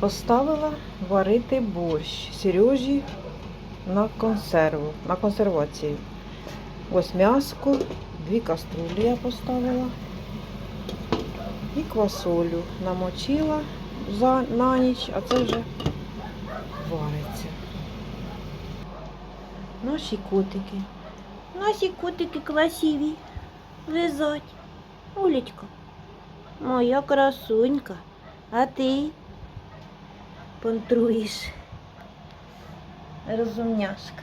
Поставила варити борщ Сережі на консерву, на консервацію. Ось м'яско, дві каструлі я поставила. І квасолю намочила за, на ніч, а це вже вариться. Наші котики. Наші котики красиві. Лизать. Улечка. Моя красунька. А ти понтруєш. Розумняшка.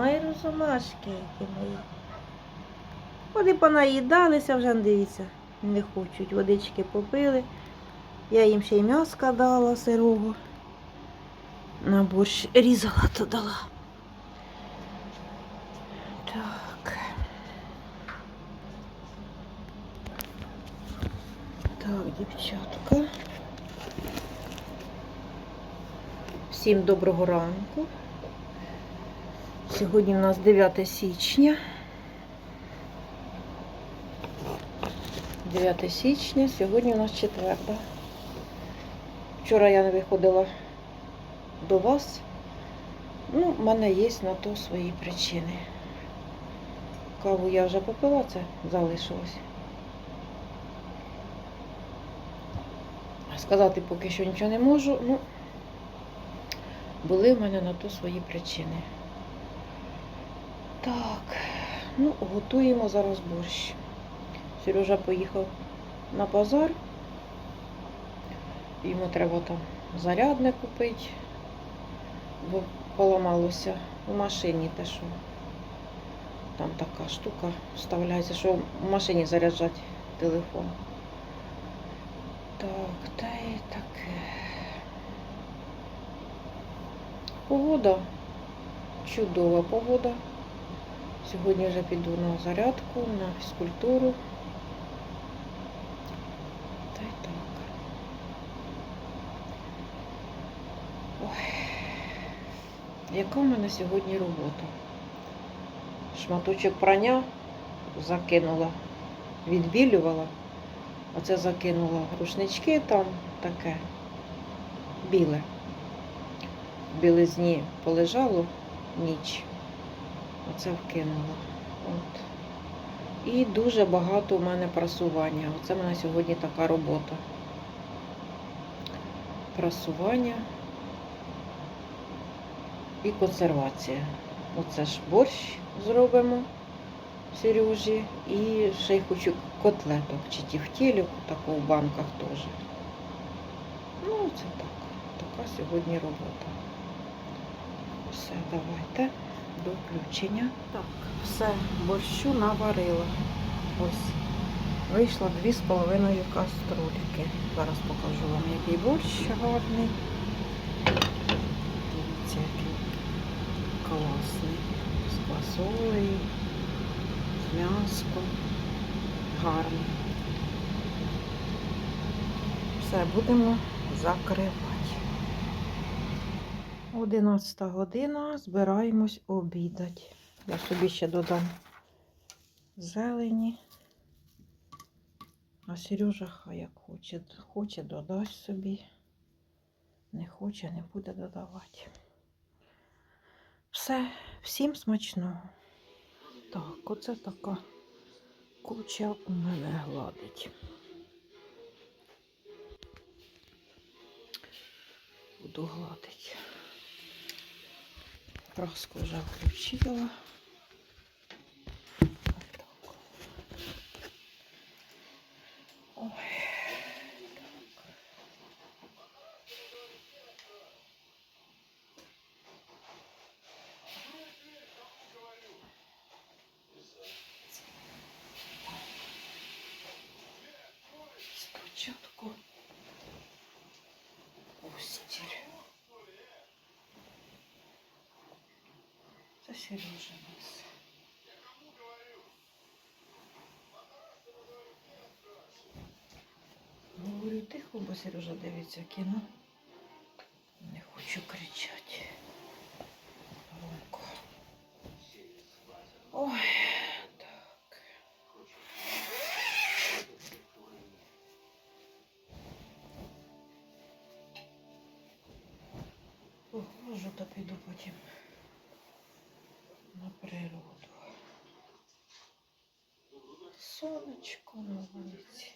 Ой, розумашки які мої. Вони понаїдалися вже, дивіться, не хочуть. Водички попили. Я їм ще й м'яска дала сирого. На борщ різала, то дала. Так. Так, дівчатка. Всім доброго ранку. Сьогодні у нас 9 січня. 9 січня, сьогодні у нас четверта. Вчора я не виходила до вас. Ну, в мене є на то свої причини. Каву я вже попила, це залишилось. Сказати поки що нічого не можу. Ну, були в мене на то свої причини. Так, ну, готуємо зараз борщ. Сережа поїхав на базар. Йому треба там зарядне купити, бо поламалося в машині те, що там така штука вставляється, що в машині заряджати телефон. Так, та і таке. Погода. Чудова погода. Сьогодні вже піду на зарядку, на фізкультуру. Та й так. Ой. Яка в мене сьогодні робота? Шматочок прання закинула, відбілювала. Оце закинула рушнички там таке біле. В білизні полежало ніч. Оце вкинула. От. І дуже багато у мене прасування. Оце в мене сьогодні така робота. Прасування і консервація. Оце ж борщ зробимо. Сережі і ще й хочу котлеток чи тівтєлів, тако в банках теж. Ну, це так. Така сьогодні робота. Все, давайте до включення. Так, все, борщу наварила. Ось. Вийшло дві з половиною каструльки. Зараз покажу вам, який борщ гарний. Дивіться, який класний. З квасолею м'яско. Гарно. Все, будемо закривати. 11 година, збираємось обідати. Я собі ще додам зелені. А Сережа хай як хоче. Хоче додасть собі. Не хоче, не буде додавати. Все, всім смачного. Так, оце така куча у мене гладить. Буду гладити. Праску уже включила. Спочатку постіль. Сережа нас. Говорю тихо, бо Сережа дивиться кіно. Не хочу кричати. Громко. Ой, так. схожу та піду потім Сонечко на вулиці.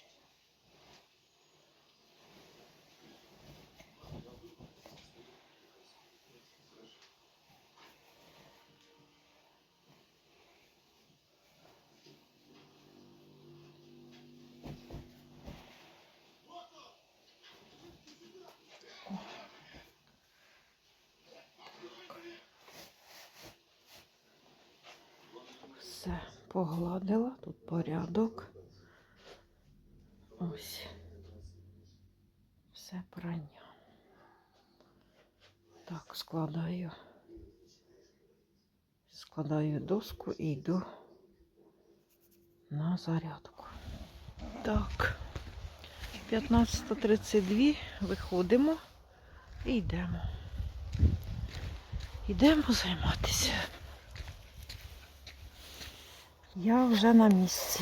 Все, погладила, тут порядок. Ось. Все прання. Так, складаю. Складаю доску і йду на зарядку. Так, 15.32 виходимо і йдемо. Йдемо займатися. Я вже на місці.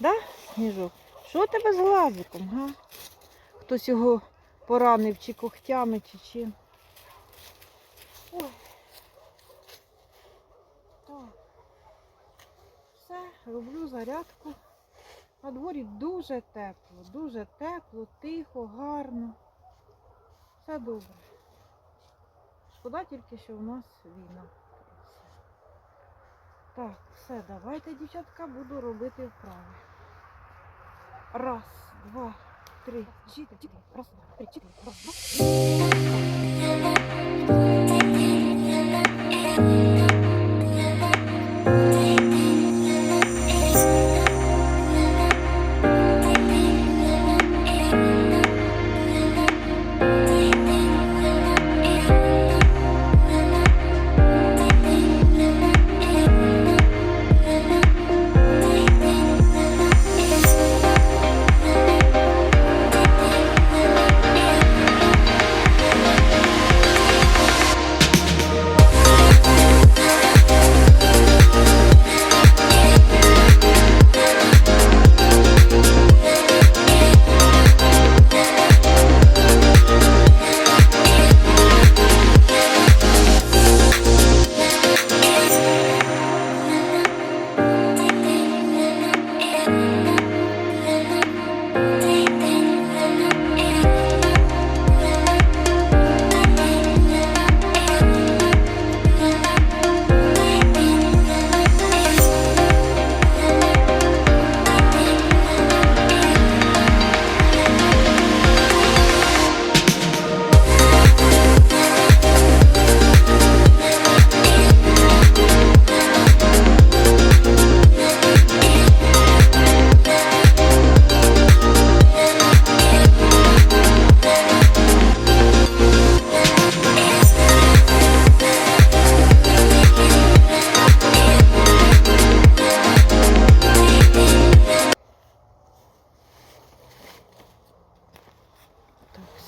Да, Сніжок? Що тебе з глазиком, га? Хтось його поранив чи когтями, чи чим. Ой. Все, роблю зарядку. На дворі дуже тепло, дуже тепло, тихо, гарно. Все добре. Шкода тільки, що в нас війна. Так, все, давайте, дівчатка, буду робити вправи. Раз, два, три, чотири. Раз, два, три, чотири. Раз, два.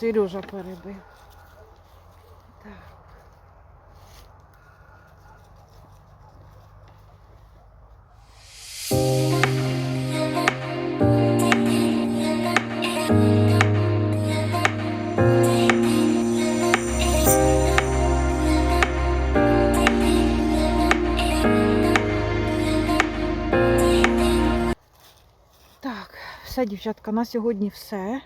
Сережа перебив. Так. Все, дівчатка, на сьогодні все.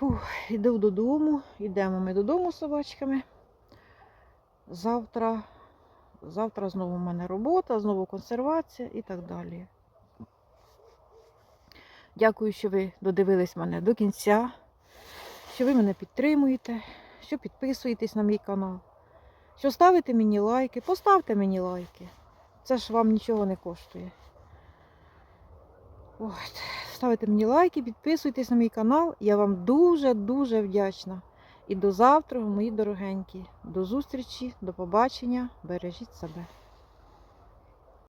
Фух, іду додому, йдемо ми додому з собачками. Завтра, завтра знову в мене робота, знову консервація і так далі. Дякую, що ви додивились мене до кінця, що ви мене підтримуєте, що підписуєтесь на мій канал, що ставите мені лайки, поставте мені лайки. Це ж вам нічого не коштує. От. Ставите мені лайки, підписуйтесь на мій канал. Я вам дуже-дуже вдячна. І до завтра, мої дорогенькі. До зустрічі, до побачення. Бережіть себе.